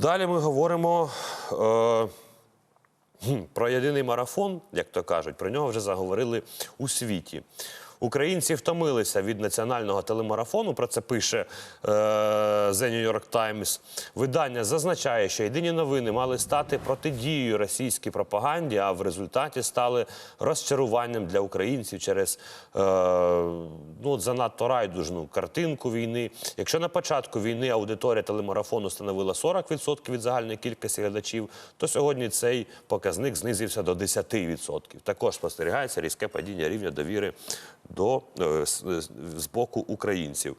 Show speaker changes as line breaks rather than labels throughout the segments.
Далі ми говоримо е, про єдиний марафон, як то кажуть. Про нього вже заговорили у світі. Українці втомилися від національного телемарафону. Про це пише е, The New York Times. Видання зазначає, що єдині новини мали стати протидією російській пропаганді, а в результаті стали розчаруванням для українців через е, ну, занадто райдужну картинку війни. Якщо на початку війни аудиторія телемарафону становила 40% від загальної кількості глядачів, то сьогодні цей показник знизився до 10%. Також спостерігається різке падіння рівня довіри до е, з, з боку українців.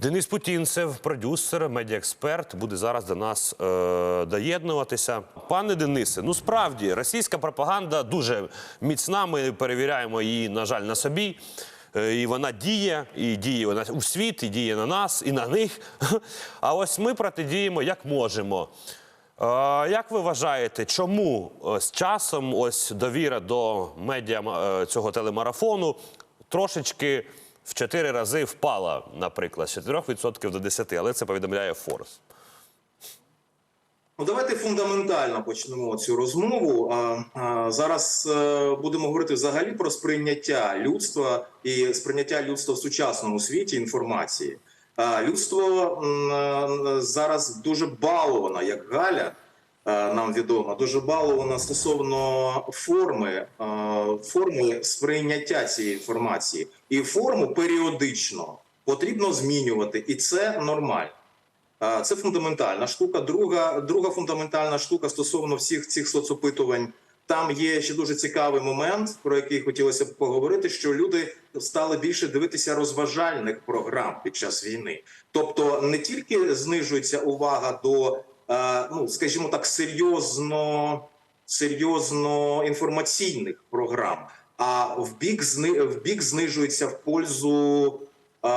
Денис Путінцев, продюсер, медіаексперт, буде зараз до нас е, доєднуватися. Пане Денисе, ну справді російська пропаганда дуже міцна. Ми перевіряємо її, на жаль, на собі. Е, І вона діє, і діє вона у світ, і діє на нас, і на них. А ось ми протидіємо як можемо. Е, Як ви вважаєте, чому е, з часом ось довіра до медіа е, цього телемарафону трошечки в 4 рази впала, наприклад, з 4% до 10%, але це повідомляє Форс.
Ну, давайте фундаментально почнемо цю розмову. Зараз будемо говорити взагалі про сприйняття людства і сприйняття людства в сучасному світі інформації. Людство е, зараз дуже баловано, як Галя е, нам відомо, дуже баловано стосовно форми, е, форми сприйняття цієї інформації, і форму періодично потрібно змінювати, і це нормально. Це фундаментальна штука. Друга, друга фундаментальна штука стосовно всіх цих соцопитувань. Там є ще дуже цікавий момент, про який хотілося б поговорити, що люди стали більше дивитися розважальних програм під час війни. Тобто не тільки знижується увага до, е, ну скажімо так, серйозно, серйозно інформаційних програм, а в бік зни, в бік знижується в пользу е,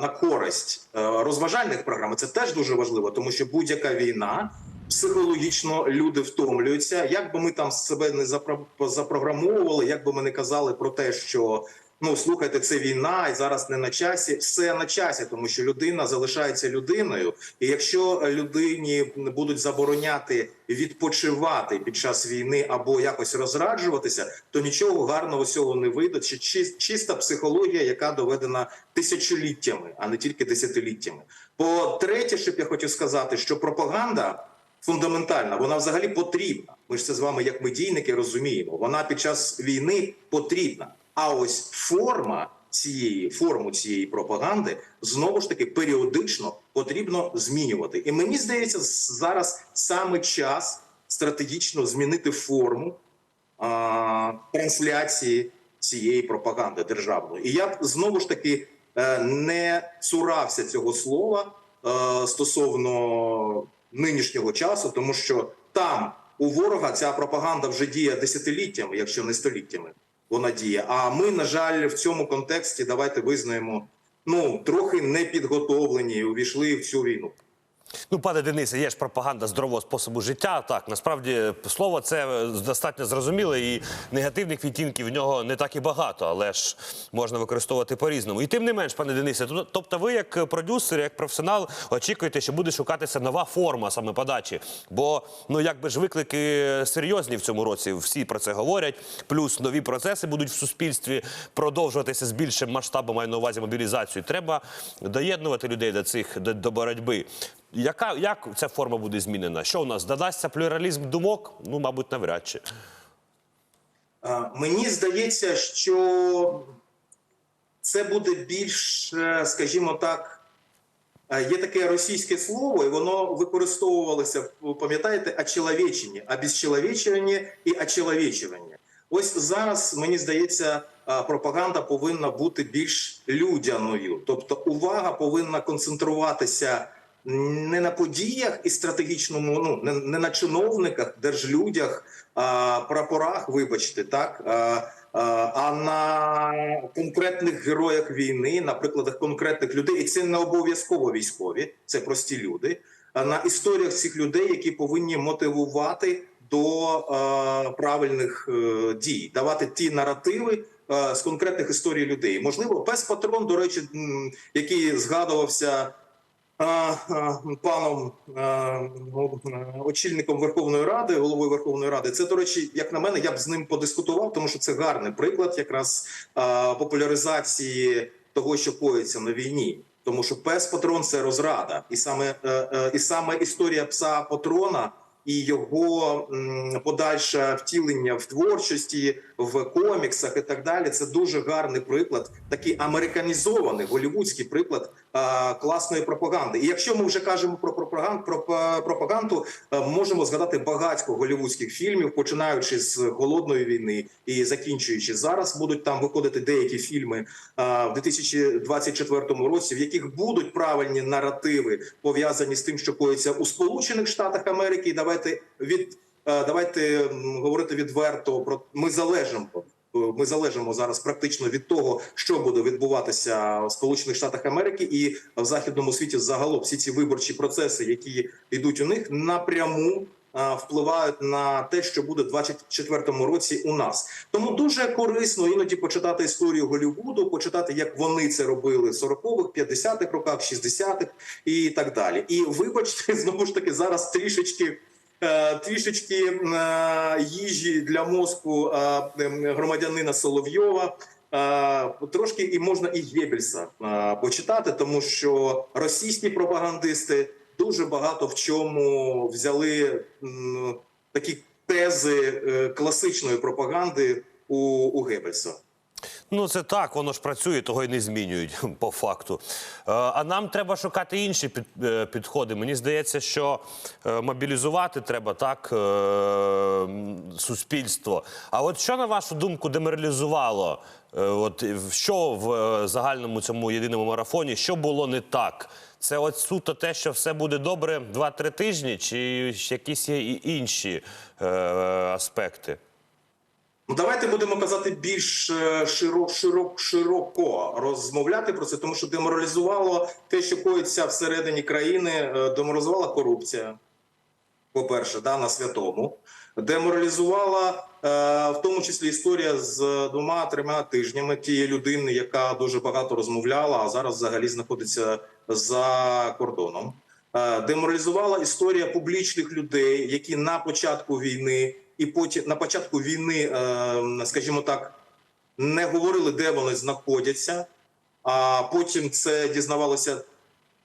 на користь е, розважальних програм. Це теж дуже важливо, тому що будь-яка війна психологічно люди втомлюються. Як би ми там себе не запро- запрограмовували, як би ми не казали про те, що ну слухайте, це війна, і зараз не на часі. Все на часі, тому що людина залишається людиною. І якщо людині будуть забороняти відпочивати під час війни або якось розраджуватися, то нічого гарного цього не вийде. Чи- чиста психологія, яка доведена тисячоліттями, а не тільки десятиліттями. По третє, щоб я хотів сказати, що пропаганда фундаментальна, вона взагалі потрібна. Ми ж це з вами, як медійники, розуміємо. Вона під час війни потрібна. А ось форма цієї форму цієї пропаганди знову ж таки періодично потрібно змінювати. І мені здається, зараз саме час стратегічно змінити форму а, трансляції цієї пропаганди державної. І я б знову ж таки е, не цурався цього слова е, стосовно нинішнього часу, тому що там у ворога ця пропаганда вже діє десятиліттями, якщо не століттями. Вона діє. А ми, на жаль, в цьому контексті давайте визнаємо. Ну трохи не підготовлені і увійшли в цю війну.
Ну, пане Денисе, є ж пропаганда здорового способу життя. Так, насправді слово це достатньо зрозуміле, і негативних відтінків в нього не так і багато, але ж можна використовувати по-різному. І тим не менш, пане Денисе, тобто ви, як продюсер, як професіонал, очікуєте, що буде шукатися нова форма саме подачі. Бо ну якби ж виклики серйозні в цьому році, всі про це говорять. Плюс нові процеси будуть в суспільстві продовжуватися з більшим масштабом, маю на увазі мобілізацію. Треба доєднувати людей до цих до, до боротьби. Яка як ця форма буде змінена? Що у нас додасться плюралізм думок? Ну, мабуть, навряд чи.
Мені здається, що це буде більш, е, скажімо так, е, є таке російське слово, і воно використовувалося, ви пам'ятаєте, очеловечення, обезчеловечування і очеловечування. Ось зараз, мені здається, е, пропаганда повинна бути більш людяною. Тобто увага повинна концентруватися не на подіях і стратегічному, ну не, не на чиновниках, держлюдях, а, прапорах, вибачте, так. А, а, на конкретних героях війни, на прикладах конкретних людей, і це не обов'язково військові, це прості люди. На історіях цих людей, які повинні мотивувати до е, правильних е, дій, давати ті наративи е, з конкретних історій людей. Можливо, пес патрон, до речі, який згадувався паном очільником Верховної Ради, головою Верховної Ради. Це, до речі, як на мене, я б з ним подискутував, тому що це гарний приклад якраз популяризації того, що коїться на війні. Тому що пес патрон це розрада, і саме е, е, і саме історія пса патрона і його подальше втілення в творчості, в коміксах і так далі. Це дуже гарний приклад, такий американізований голівудський приклад е, класної пропаганди. І якщо ми вже кажемо про пропаганду, про е, пропаганду, е, можемо згадати багатько голівудських фільмів, починаючи з голодної війни і закінчуючи зараз, будуть там виходити деякі фільми е, в 2024 році, в яких будуть правильні наративи пов'язані з тим, що коїться у Сполучених Штатах Америки. І давайте від е, давайте говорити відверто про ми залежимо. е, Ми залежимо зараз практично від того, що буде відбуватися в Сполучених Штатах Америки і в західному світі загалом всі ці виборчі процеси, які йдуть у них, напряму впливають на те, що буде в 2024 році у нас. Тому дуже корисно іноді почитати історію Голлівуду, почитати, як вони це робили в 40-х, 50-х роках, 60-х і так далі. І вибачте, знову ж таки, зараз трішечки. Е, Трішечки е, їжі для мозку е, громадянина Соловйова. Трошки і можна і Геббельса е, почитати, тому що російські пропагандисти дуже багато в чому взяли такі тези класичної пропаганди у, у Геббельса.
Ну, це так, воно ж працює, того й не змінюють по факту. Е, А нам треба шукати інші е, підходи. Мені здається, що е, мобілізувати треба так суспільство. А от що на вашу думку деморалізувало? От що в загальному цьому єдиному марафоні, що було не так? Це от суто те, що все буде добре 2-3 тижні, чи якісь є і інші аспекти?
Ну, давайте будемо казати більш е, широко, широко, розмовляти про це, тому що деморалізувало те, що коїться всередині країни, е, деморалізувала корупція. По-перше, да, на святому. Деморалізувала е, в тому числі історія з двома-трьома тижнями тієї людини, яка дуже багато розмовляла, а зараз взагалі знаходиться за кордоном. Деморалізувала історія публічних людей, які на початку війни і потім на початку війни, е, скажімо так, не говорили, де вони знаходяться. А потім це дізнавалося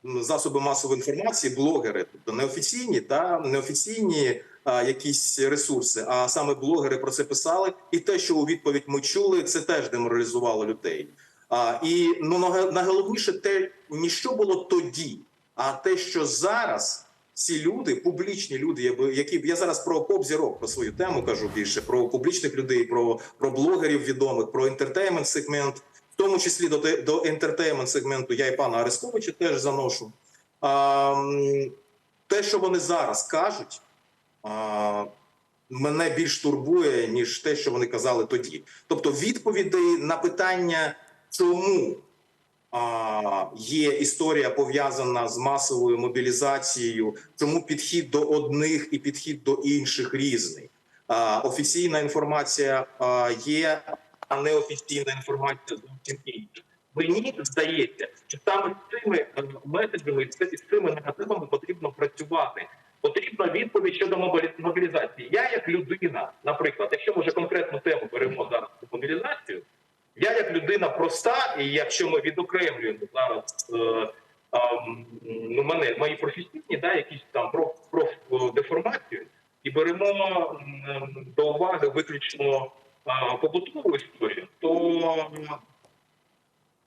засоби масової інформації, блогери, тобто неофіційні та неофіційні якісь ресурси. А саме блогери про це писали. І те, що у відповідь ми чули, це теж деморалізувало людей. А, і ну найголовніше те, не було тоді, а те, що зараз. Ці люди, публічні люди, які я зараз про поп-зірок, про свою тему кажу більше, про публічних людей, про, про блогерів відомих, про інтертеймент сегмент, в тому числі до, до інтертеймент сегменту я і пана Арестовича теж заношу. А, те, що вони зараз кажуть, а, мене більш турбує, ніж те, що вони казали тоді. Тобто, відповідей на питання, чому є історія пов'язана з масовою мобілізацією, чому підхід до одних і підхід до інших різний. Офіційна інформація є, а неофіційна інформація зовсім інша. Мені здається, що саме з цими е, меседжами з цими негативами потрібно працювати. Потрібна відповідь щодо мобілі- мобілізації. Я як людина, наприклад, якщо ми вже конкретну тему людина проста, і якщо ми відокремлюємо зараз е, ем, ну, мене, мої професійні, да, якісь там проф, профдеформацію, і беремо м, до уваги виключно е, побутову історію, то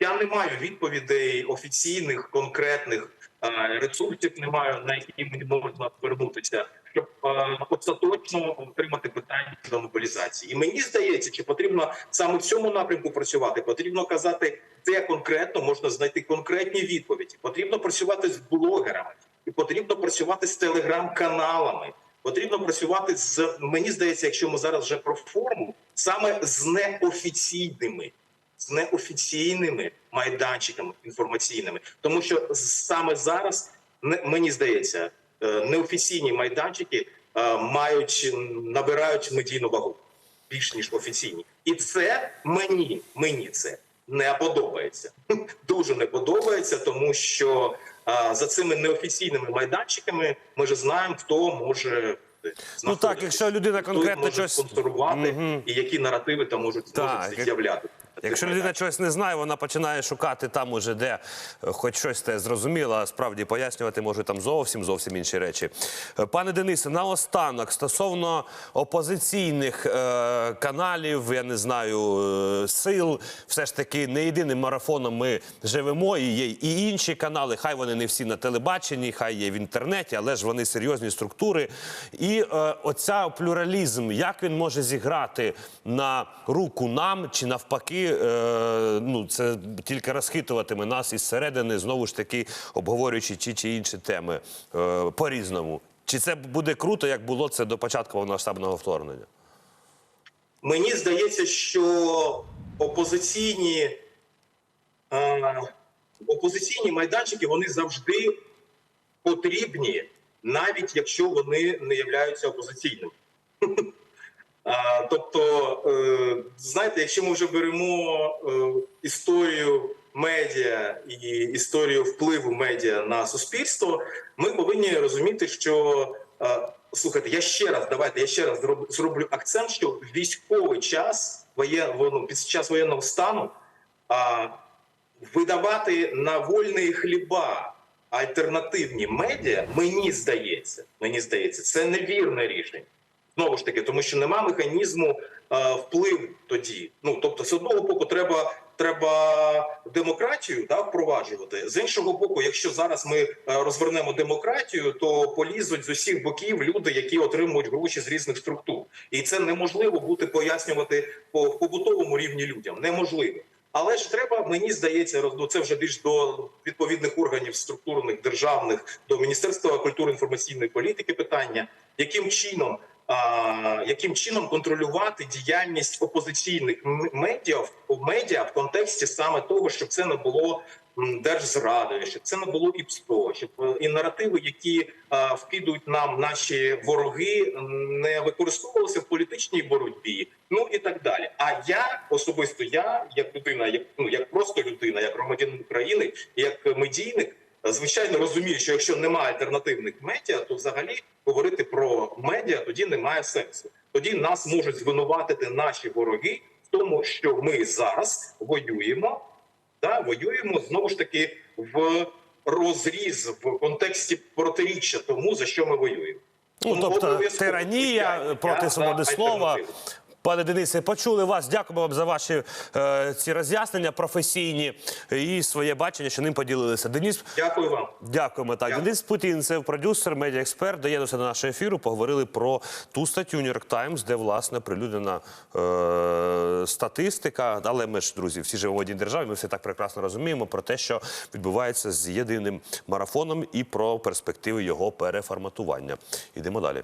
я не маю відповідей офіційних, конкретних е, ресурсів, не маю на які мені можна звернутися, щоб е, остаточно отримати питання щодо мобілізації. І мені здається, чи потрібно саме в цьому напрямку працювати, потрібно казати, де конкретно можна знайти конкретні відповіді. Потрібно працювати з блогерами, і потрібно працювати з телеграм-каналами. Потрібно працювати з мені здається, якщо ми зараз вже про форму, саме з неофіційними з неофіційними майданчиками інформаційними, тому що саме зараз мені здається, неофіційні майданчики е, мають набирають медійну вагу більш ніж офіційні, і це мені мені це не подобається. Дуже не подобається, тому що за цими неофіційними майданчиками ми ж знаємо, хто може.
Ну так, якщо людина конкретно щось
спонсорувати і які наративи там можуть, з'являти.
Якщо людина чогось не знає, вона починає шукати там уже, де е, хоч щось те зрозуміло, а справді пояснювати може там зовсім зовсім інші речі. Е, Пане Денисе, наостанок стосовно опозиційних е, каналів, я не знаю, е, сил, все ж таки не єдиним марафоном ми живемо. І є і інші канали. Хай вони не всі на телебаченні, хай є в інтернеті, але ж вони серйозні структури. І е, оця плюралізм, як він може зіграти на руку нам чи навпаки, е, ну це тільки розхитуватиме нас із середини, знову ж таки обговорюючи ті чи інші теми е, по-різному. Чи це буде круто, як було це до початку повномасштабного вторгнення?
Мені здається, що опозиційні, е, опозиційні майданчики вони завжди потрібні, навіть якщо вони не являються опозиційними. Тобто, е, знаєте, якщо ми вже беремо е, історію медіа і історію впливу медіа на суспільство, ми повинні розуміти, що е, слухайте, я ще раз давайте я ще раз зроблю акцент, що військовий час воє, ну, під час воєнного стану видавати на вольні хліба альтернативні медіа, мені здається, мені здається, це невірне рішення. Знову ж таки, тому що нема механізму е, впливу тоді. Ну тобто, з одного боку, треба, треба демократію да, впроваджувати. З іншого боку, якщо зараз ми е, розвернемо демократію, то полізуть з усіх боків люди, які отримують гроші з різних структур, і це неможливо буде пояснювати по побутовому рівні людям. Неможливо. Але ж треба, мені здається, ну, це вже більш до відповідних органів структурних державних, до Міністерства культури інформаційної політики питання, яким чином, яким чином контролювати діяльність опозиційних медіа в медіа в контексті саме того, щоб це не було держзрадою, щоб це не було ІПСТО, щоб е, і наративи, які вкидують нам наші вороги, не використовувалися в політичній боротьбі. Ну і так далі. А я особисто я, як людина, як ну як просто людина, як громадянин України, як медійник, звичайно розумію, що якщо немає альтернативних медіа, то взагалі говорити про медіа тоді немає сенсу. Тоді нас можуть звинуватити наші вороги в тому, що ми зараз воюємо, да, воюємо знову ж таки в розріз в контексті протиріччя тому, за що ми воюємо.
Ну,
Тому
тобто тиранія проти свободи слова. Пане Денисе, почули вас. Дякуємо вам за ваші е, ці роз'яснення професійні і своє бачення, що ним поділилися. Деніс,
Дякую вам.
дякуємо. Так,
Дякую.
Денис Путінцев, продюсер, медіаексперт, доєднався до нашого ефіру. Поговорили про ту статтю New York Times, де власне прилюднена е, статистика. Але ми ж, друзі, всі живемо в одній державі. Ми все так прекрасно розуміємо про те, що відбувається з єдиним марафоном і про перспективи його переформатування. Ідемо далі.